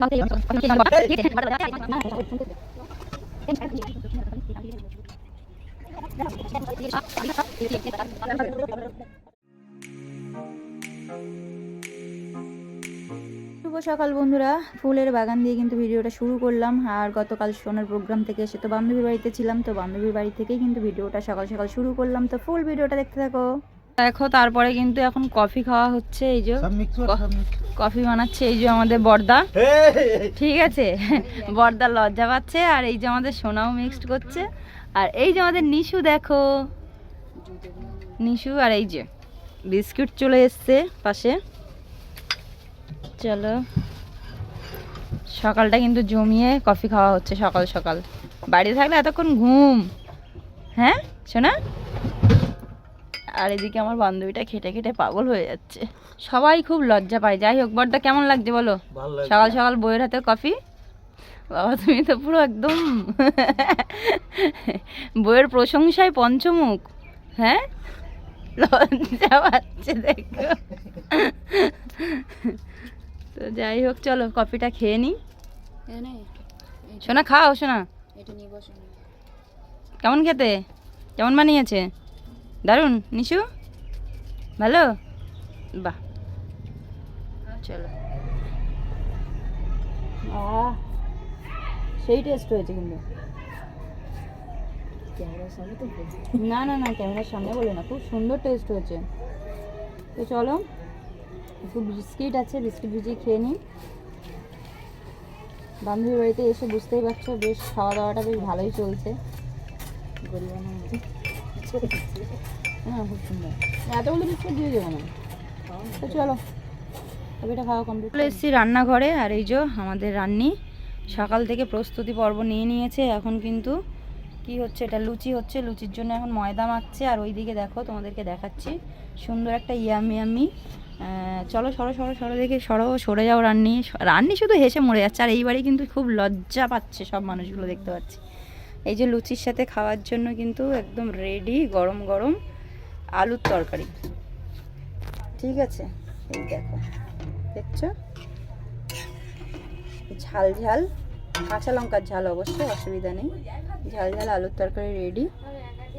শুভ সকাল বন্ধুরা। ফুলের বাগান দিয়ে কিন্তু ভিডিওটা শুরু করলাম। আর গতকাল সোনার প্রোগ্রাম থেকে এসে তো বান্ধবীর বাড়িতে ছিলাম, তো বান্ধবীর বাড়ি থেকেই কিন্তু ভিডিওটা সকাল সকাল শুরু করলাম। তো ফুল ভিডিওটা দেখতে থাকো। দেখো তারপরে কিন্তু এখন কফি খাওয়া হচ্ছে এই যে কফি বানাচ্ছে এই যে আমাদের বর্দা। ঠিক আছে? বর্দা লজ্জা পাচ্ছে আর এই যে আমাদের সোনাও মিক্সড করছে। আর এই যে আমাদের নিশু দেখো। নিশু আর এই যে বিস্কুট চলে এসছে পাশে। চলো। সকালটা কিন্তু জমিয়ে কফি খাওয়া হচ্ছে সকাল সকাল। বাড়িতে থাকলে এতক্ষণ ঘুম। হ্যাঁ শোনা আর এদিকে আমার বান্ধবীটা খেটে খেটে পাগল হয়ে যাচ্ছে। সবাই খুব লজ্জা পায়। যাই হোক বড়দা কেমন লাগছে বলো? সকাল সকাল বইয়ের হাতে কফি? বাবা তুমি তো পুরো একদম বইয়ের প্রশংসায় পঞ্চমুখ। হ্যাঁ? লজ্জা পাচ্ছে দেখো। তো যাই হোক চলো কফিটা খেয়ে নিই শোনা খাও শোনা কেমন খেতে? কেমন বানিয়েছে? দারুণ নিশু? ভালো? বাহ। চলো। সেই টেস্ট হয়েছে কিন্তু। না না না ক্যামেরার সামনে বলে না খুব সুন্দর টেস্ট হয়েছে। তো চলো একটু বিস্কিট আছে বিস্কিট ভিজিয়ে খেয়ে নিই। বান্ধবীর বাড়িতে এসে বুঝতেই পারছ বেশ খাওয়া দাওয়াটা বেশ ভালোই চলছে। গরিবানা মতো। চলো চলে এসেছি রান্নাঘরে, আর এই যে আমাদের রান্নি। সকাল থেকে প্রস্তুতি পর্ব নিয়ে নিয়েছে, এখন কিন্তু কি হচ্ছে, এটা লুচি হচ্ছে, লুচির জন্য এখন ময়দা মাখছে, আর ওইদিকে দেখো তোমাদেরকে দেখাচ্ছি, সুন্দর একটা ইয়ামি ইয়ামি। চলো সরো সরো সরো, দেখে সরো, সরে যাও রান্নি। রান্নি শুধু হেসে মরে যাচ্ছে, আর এইবারে কিন্তু খুব লজ্জা পাচ্ছে সব মানুষগুলো দেখতে পাচ্ছি। এই যে লুচির সাথে খাওয়ার জন্য কিন্তু একদম রেডি গরম গরম আলুর তরকারি। ঠিক আছে? এই দেখো, দেখছ? ঝাল ঝাল, কাঁচা লঙ্কার ঝাল অবশ্যই, অসুবিধা নেই। ঝাল ঝাল আলুর তরকারি রেডি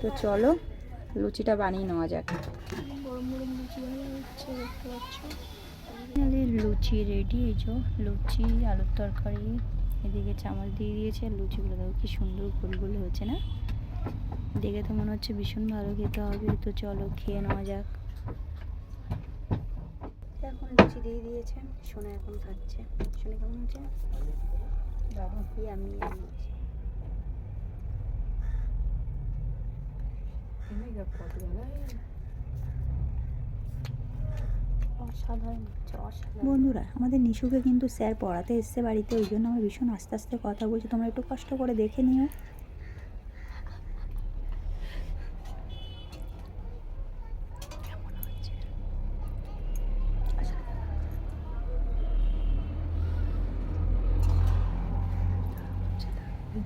তো চলো, লুচিটা বানিয়ে নেওয়া যাক। লুচি রেডি এই যে লুচি, আলুর তরকারি। এদিকে চামচ দিয়ে দিয়েছে, আর লুচিগুলো দেখো কি সুন্দর গোল গোল হয়েছে না? দেখে তো মনে হচ্ছে ভীষণ ভালো খেতে হবে, তো চলো খেয়ে নেওয়া যাক। এখন লুচি দিয়ে দিয়েছে, সোনা এখন খাচ্ছে। সোনা কেমন হচ্ছে? আমি আমি অসাধারণ অসাধারণ। বন্ধুরা আমাদের নিশুকে কিন্তু স্যার পড়াতে এসছে বাড়িতে ওই জন্য আমরা ভীষণ আস্তে আস্তে কথা বলছি। তোমরা একটু কষ্ট করে দেখে নিও।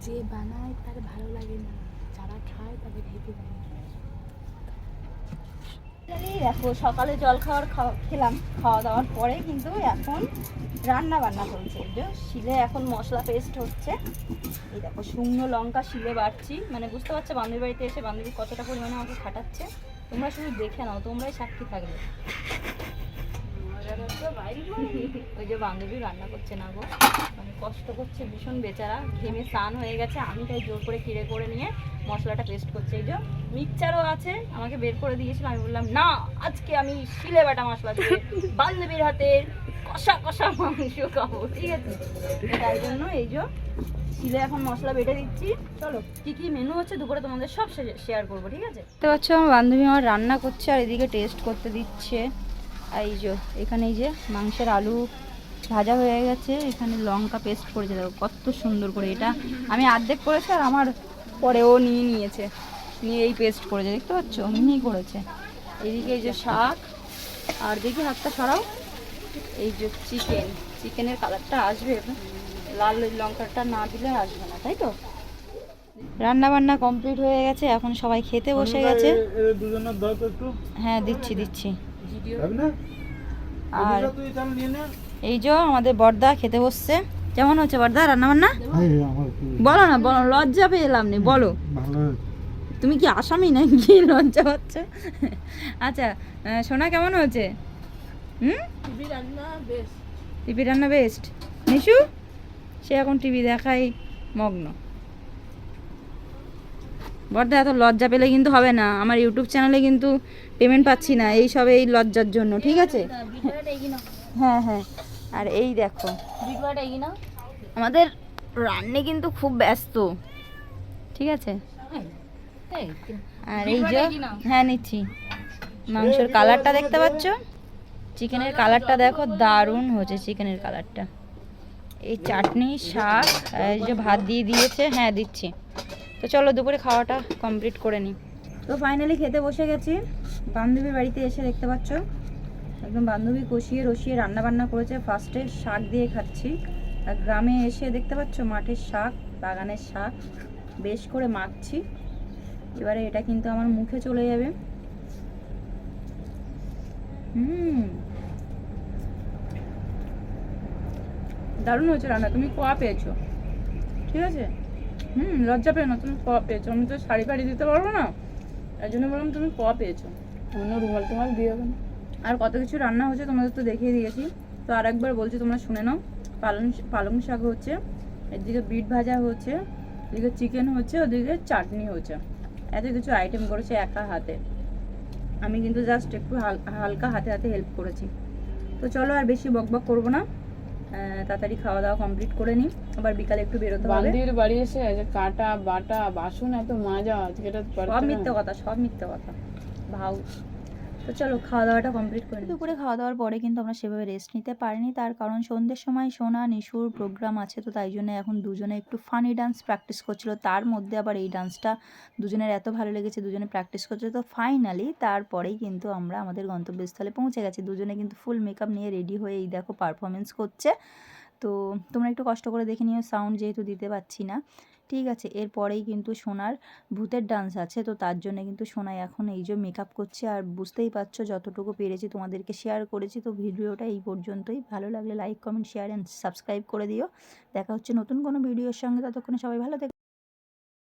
যে বানায় তার ভালো লাগে না যারা খায় তাদের হেঁটে লাগে। দেখো, সকালে জল খাওয়ার খাওয়া- খেলাম, খাওয়া দাওয়ার পরে কিন্তু এখন রান্না বান্না চলছে শিলে এখন মশলা পেস্ট হচ্ছে। এই দেখো, শুকনো লঙ্কা শিলে বাড়ছি মানে বুঝতে পারছ, বান্ধবীর বাড়িতে এসে বান্ধবী কতটা পরিমাণে আমাকে খাটাচ্ছে। তোমরা শুধু দেখে নাও, তোমরাই সাক্ষী থাকবে। ওই যে বান্ধবী রান্না করছে না গো। মানে কষ্ট করছে, ভীষণ বেচারা। ঘেমে স্নান হয়ে গেছে, আমি তাই জোর করে কিরে করে নিয়ে মশলাটা পেস্ট করছে। এই যে মিক্সচারও আছে, আমাকে বের করে দিয়েছিল। আমি বললাম, না, আজকে আমি শিলে বাটা মশলা দিয়ে বান্ধবীর হাতের কষা কষা মাংস খাব। ঠিক আছে? তাই জন্য এই যে শিলে এখন মশলা বেটে দিচ্ছি। চলো, কি কি মেনু হচ্ছে দুপুরে তোমাদের সব শেয়ার করব, ঠিক আছে? দেখতে পাচ্ছ, আমার বান্ধবী আমার রান্না করছে আর এদিকে টেস্ট করতে দিচ্ছে। এই যে এখানে এই যে মাংসের আলু ভাজা হয়ে গেছে এখানে লঙ্কা পেস্ট করেছে দেখো কত সুন্দর করে এটা। আমি অর্ধেক করেছি আর আমার পরে ও নিয়ে নিয়েছে নিয়ে এই পেস্ট করেছে দেখতে পাচ্ছ? মিহি করেছে। এদিকে এই যে শাক আর দেখি হাতটা সরাও। এই যে চিকেন চিকেনের কালারটা আসবে লাল লঙ্কাটা না দিলে আসবে না তাই তো? রান্না বান্না কমপ্লিট হয়ে গেছে এখন সবাই খেতে বসে গেছে। হ্যাঁ দিচ্ছি দিচ্ছি। আর এই যে আমাদের বর্দা খেতে বসছে। কেমন হচ্ছে বর্দা রান্না বান্না এই আমার কি বলো না বলো লজ্জা পেলাম নি বলো। তুমি কি আসামি নাকি? লজ্জা হচ্ছে আচ্ছা সোনা কেমন হয়েছে? হুম? টিভি রান্না বেশ টিভি রান্না বেস্ট নিশু সে এখন টিভি দেখাই মগ্ন। বড়দা এত লজ্জা পেলে কিন্তু হবে না। আমার ইউটিউব চ্যানেলে কিন্তু পেমেন্ট পাচ্ছি না, এই সব এই লজ্জার জন্য, ঠিক আছে? হ্যাঁ হ্যাঁ। আর এই দেখো। আমাদের রান্নে কিন্তু খুব ব্যস্ত, ঠিক আছে? আর এই যে হ্যাঁ নিচ্ছি। মাংসের কালারটা দেখতে পাচ্ছ? চিকেনের কালারটা দেখো, দারুণ হচ্ছে চিকেনের কালারটা এই চাটনি, শাক, এই যে ভাত দিয়ে দিয়েছে হ্যাঁ দিচ্ছি। তো চলো দুপুরে খাওয়াটা কমপ্লিট করে নিই। তো ফাইনালি খেতে বসে গেছি। বান্ধবীর বাড়িতে এসে দেখতে পাচ্ছ, একদম বান্ধবী কষিয়ে রসিয়ে রান্না বান্না করেছে ফার্স্টে শাক দিয়ে খাচ্ছি। আর গ্রামে এসে দেখতে পাচ্ছ, মাঠের শাক, বাগানের শাক বেশ করে মাখছি। এবারে এটা কিন্তু আমার মুখে চলে যাবে। হুম। দারুণ হয়েছে রান্না। তুমি কোয়া পেয়েছ। ঠিক আছে? হুম লজ্জা পেয়ে না তুমি কোয়া পেয়েছ। আমি তো শাড়ি ফাড়ি দিতে পারব না। তাই জন্য বললাম তুমি কোয়া পেয়েছ। অন্য রুমাল টুমাল দিয়ে হবে আর কত কিছু রান্না হচ্ছে তোমাদের তো দেখিয়ে দিয়েছি। তো আর একবার বলছি তোমরা শুনে নাও। পালং পালং শাক হচ্ছে এদিকে বিট ভাজা হচ্ছে এদিকে চিকেন হচ্ছে ওদিকে চাটনি হচ্ছে। এত কিছু আইটেম করেছে একা হাতে। আমি কিন্তু জাস্ট একটু হাল- হালকা হাতে হাতে হেল্প করেছি। তো চলো আর বেশি বক বক করব না। তাড়াতাড়ি খাওয়া দাওয়া কমপ্লিট করে নিই। আবার বিকালে একটু বেরোতে হবে। বান্দির বাড়ি এসে যে কাটা বাটা বাসন এত মাজা আজকে এটা সব মিথ্যে কথা সব মিথ্যে কথা। ভাও তো চলো খাওয়া দাওয়াটা কমপ্লিট করে দুপুরে খাওয়া দাওয়ার পরে কিন্তু আমরা সেভাবে রেস্ট নিতে পারিনি। তার কারণ সন্ধ্যের সময় সোনা নিশুর প্রোগ্রাম আছে তো তাই জন্য এখন দুজনে একটু ফানি ডান্স প্র্যাকটিস করছিল। তার মধ্যে আবার এই ডান্সটা দুজনের এত ভালো লেগেছে দুজনে প্র্যাকটিস করছে তো ফাইনালি তারপরেই কিন্তু আমরা আমাদের গন্তব্যস্থলে পৌঁছে গেছি। দুজনে কিন্তু ফুল মেকআপ নিয়ে রেডি হয়ে এই দেখো পারফরমেন্স করছে। তো তোমরা একটু কষ্ট করে দেখে নিও সাউন্ড যেহেতু দিতে পারছি না। ঠিক আছে এরপরেই কিন্তু সোনার ভূতের ডান্স আছে, তো তার জন্য কিন্তু সোনাই এখন এই যে মেকআপ করছে। আর বুঝতেই পারছ, যতটুকু পেরেছি তোমাদেরকে শেয়ার করেছি, তো ভিডিওটা এই পর্যন্তই। ভালো লাগলে like comment share and subscribe করে দিও। দেখা হচ্ছে নতুন কোনো ভিডিওর সঙ্গে, ততক্ষণে সবাই ভালো